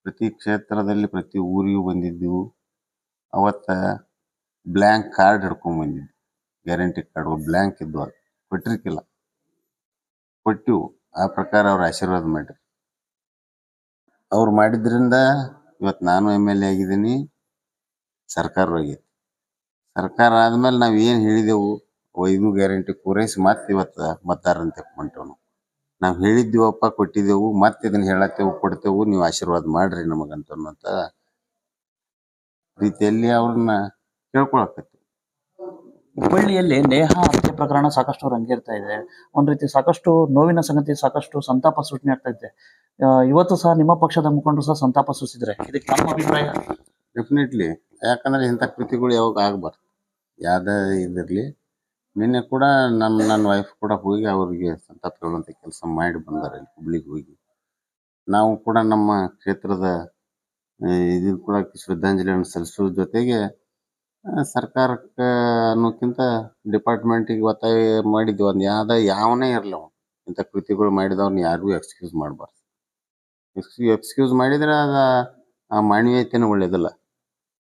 ಪ್ರತಿ ಕ್ಷೇತ್ರದಲ್ಲಿ, ಪ್ರತಿ ಊರಿಗೂ ಬಂದಿದ್ದೆವು. ಅವತ್ತ ಬ್ಲ್ಯಾಂಕ್ ಕಾರ್ಡ್ ಹಿಡ್ಕೊಂಡ್ ಬಂದಿದ್ವಿ. ಗ್ಯಾರಂಟಿ ಕಾರ್ಡ್, ಬ್ಲ್ಯಾಂಕ್ ಇದ್ವು ಕೊಟ್ಟಿರ್ಕಿಲ್ಲ ಕೊಟ್ಟಿವು ಆ ಪ್ರಕಾರ ಅವ್ರ ಆಶೀರ್ವಾದ ಮಾಡ್ರಿ. ಅವ್ರು ಮಾಡಿದ್ರಿಂದ ಇವತ್ತು ನಾನು ಎಂ ಎಲ್ ಎ ಆಗಿದ್ದೀನಿ, ಸರ್ಕಾರ ಹೋಗೈತಿ. ಸರ್ಕಾರ ಆದ್ಮೇಲೆ ನಾವು ಏನು ಹೇಳಿದೆವು ಐದು ಗ್ಯಾರಂಟಿ ಪೂರೈಸಿ ಮತ್ತೆ ಇವತ್ತು ಅಂತ ತೆಕ್ಕೊಂಟೇವು ನಾವು. ನಾವು ಹೇಳಿದ್ದೀವಪ್ಪ, ಕೊಟ್ಟಿದ್ದೆವು, ಮತ್ತೆ ಇದನ್ನ ಹೇಳತ್ತೇವು, ಕೊಡ್ತೇವು, ನೀವು ಆಶೀರ್ವಾದ ಮಾಡ್ರಿ ನಮಗಂತ ರೀತಿಯಲ್ಲಿ ಅವ್ರನ್ನ ಕೇಳ್ಕೊಳಕತ್ತಿ ಹುಬ್ಬಳ್ಳಿಯಲ್ಲಿ ನೇಹ ಹತ್ಯೆ ಪ್ರಕರಣ ಸಾಕಷ್ಟು ರಂಗೇರ್ತಾ ಇದೆ. ಒಂದ್ ರೀತಿ ಸಾಕಷ್ಟು ನೋವಿನ ಸಂಗತಿ ಸಾಕಷ್ಟು ಸಂತಾಪ ಸೂಚನೆ ಆಗ್ತಾ ಇದೆ. ಇವತ್ತು ಸಹ ನಿಮ್ಮ ಪಕ್ಷದ ಮುಖಂಡರು ಸಹ ಸಂತಾಪ ಸೂಚಿಸಿದ್ರೆ ಇದಕ್ಕೆ ತಮ್ಮ ಅಭಿಪ್ರಾಯ? ಡೆಫಿನೆಟ್ಲಿ ಯಾಕಂದ್ರೆ ಇಂಥ ಕೃತಿಗಳು ಯಾವಾಗ ಆಗ್ಬಾರ್ದು. ಯಾವ್ದೇ ಇದಿರಲಿ. ನಿನ್ನೆ ಕೂಡ ನಮ್ಮ ನನ್ನ ವೈಫ್ ಕೂಡ ಹೋಗಿ ಅವ್ರಿಗೆ ಸಂತಾಪ ಹೇಳುವಂಥ ಕೆಲಸ ಮಾಡಿ ಬಂದಾರೆ ಹುಬ್ಳಿಗೆ ಹೋಗಿ. ನಾವು ಕೂಡ ನಮ್ಮ ಕ್ಷೇತ್ರದ ಇದನ್ನು ಕೂಡ ಶ್ರದ್ಧಾಂಜಲಿಯನ್ನು ಸಲ್ಲಿಸೋದ್ರ ಜೊತೆಗೆ ಸರ್ಕಾರಕ್ಕೆ ಅನ್ನೋಕ್ಕಿಂತ ಡಿಪಾರ್ಟ್ಮೆಂಟಿಗೆ ಒತ್ತಾಯ ಮಾಡಿದ್ವಿ. ಒಂದು ಯಾವ್ದ ಯಾವನೇ ಇರಲಿ ಅವನು. ಇಂಥ ಕೃತಿಗಳು ಮಾಡಿದವ್ರನ್ನ ಯಾರಿಗೂ ಎಕ್ಸ್ಕ್ಯೂಸ್ ಮಾಡಬಾರ್ದು. ಎಕ್ಸ್ಕ್ಯೂ ಎಕ್ಸ್ಕ್ಯೂಸ್ ಮಾಡಿದ್ರೆ ಅದ ಆ ಮಾನವೀಯತೆನೂ ಒಳ್ಳೇದಿಲ್ಲ.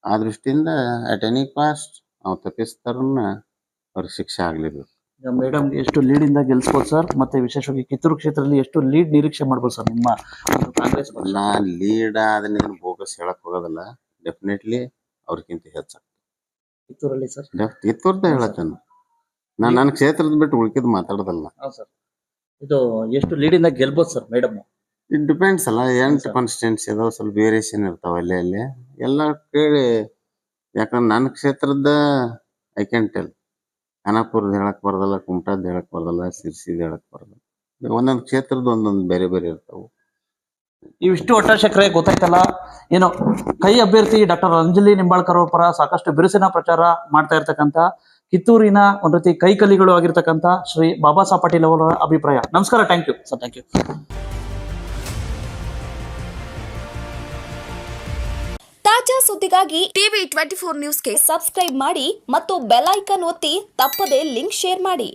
ಆ ದೃಷ್ಟಿಯಿಂದ ಅಟ್ ಎನಿ ಕಾಸ್ಟ್ ನಾವು ತಪ್ಪಿಸ್ತಾರನ್ನ ಅವ್ರಿಗೆ ಶಿಕ್ಷೆ ಆಗಲೇಬೇಕು ಮೇಡಮ್ ಎಷ್ಟು ಲೀಡ್ ಇಂದ ಗೆಲ್ಸ್ಬೋದು ಸರ್ ಮತ್ತೆ ವಿಶೇಷವಾಗಿ ಕಿತ್ತೂರು ಕ್ಷೇತ್ರದಲ್ಲಿ ಎಷ್ಟು ಲೀಡ್ ನಿರೀಕ್ಷೆ ಮಾಡ್ಬೋದು ಸರ್ ನಿಮ್ಮ ಕಾಂಗ್ರೆಸ್ ನಾ ಲೀಡ್ ಅದನ್ನೇನು ಬೋಗಸ್ ಹೇಳಕ್ ಹೋಗೋದಲ್ಲ. ಡೆಫಿನೆಟ್ಲಿ ಅವ್ರಿಗಿಂತ ಹೆಚ್ಚು. ಕಿತ್ತೂರಲ್ಲಿ ಸರ್. ಕಿತ್ತೂರ್ದ ಹೇಳತ್ತೇನೆ ನಾನು ನನ್ನ ಕ್ಷೇತ್ರದ ಬಿಟ್ಟು ಉಳ್ಕಿದ್ ಮಾತಾಡೋದಲ್ಲ. ಸರ್. ಇದು ಎಷ್ಟು ಲೀಡ್ ಇಂದ ಗೆಲ್ಬೋದು ಸರ್ ಮೇಡಮ್ ಇಟ್ ಡಿಪೆಂಡ್ಸ್ ಅಲ್ಲ ಎಂಟು. ಕಾನ್ಸ್ಟಿಟ್ಯೂನ್ಸಿ ಅದಾವ ಸ್ವಲ್ಪ ವೇರಿಯೇಷನ್ ಇರ್ತಾವ ಅಲ್ಲಿ ಅಲ್ಲಿ. ಎಲ್ಲ ಕೇಳಿ ಯಾಕಂದ್ರೆ ನನ್ನ ಕ್ಷೇತ್ರದ ಐ ಕ್ಯಾನ್ ಟೆಲ್ ಖಾನಾಪುರದ ಹೇಳಕ್ ಬರೋದಲ್ಲ ಕುಮಟಾದ್ ಹೇಳಕ್ ಬರೋದಲ್ಲ ಸಿರ್ಸಿದ್ ಹೇಳಕ್ ಬರೋದಲ್ಲ ಒಂದೊಂದು ಕ್ಷೇತ್ರದ ಒಂದೊಂದು ಬೇರೆ ಬೇರೆ ಇರ್ತಾವು. ಇವಿಷ್ಟು ಒಟ್ಟಾಶಕ್ರೆ ಗೊತ್ತಾಯ್ತಲ್ಲ? ಏನು ಕೈ ಅಭ್ಯರ್ಥಿ ಡಾಕ್ಟರ್ ಅಂಜಲಿ ನಿಂಬಾಳ್ಕರ್ ಅವ್ರ ಪರ ಸಾಕಷ್ಟು ಬಿರುಸಿನ ಪ್ರಚಾರ ಮಾಡ್ತಾ ಇರ್ತಕ್ಕಂಥ ಕಿತ್ತೂರಿನ ಒಂದ್ ರೀತಿ ಕೈಕಲಿಗಳು ಆಗಿರ್ತಕ್ಕಂಥ ಶ್ರೀ ಬಾಬಾ ಸಾಹೇಬ್ ಪಾಟೀಲ್ ಅವರ ಅಭಿಪ್ರಾಯ. ನಮಸ್ಕಾರ thank you sir thank you ತಾಜಾ ಸುದ್ದಿಗಾಗಿ ಟಿವಿ ಟ್ವೆಂಟಿ ಫೋರ್ ನ್ಯೂಸ್ಗೆ ಸಬ್ಸ್ಕ್ರೈಬ್ ಮಾಡಿ ಮತ್ತು ಬೆಲ್ ಐಕಾನ್ ಒತ್ತಿ ತಪ್ಪದೇ ಲಿಂಕ್ ಶೇರ್ ಮಾಡಿ.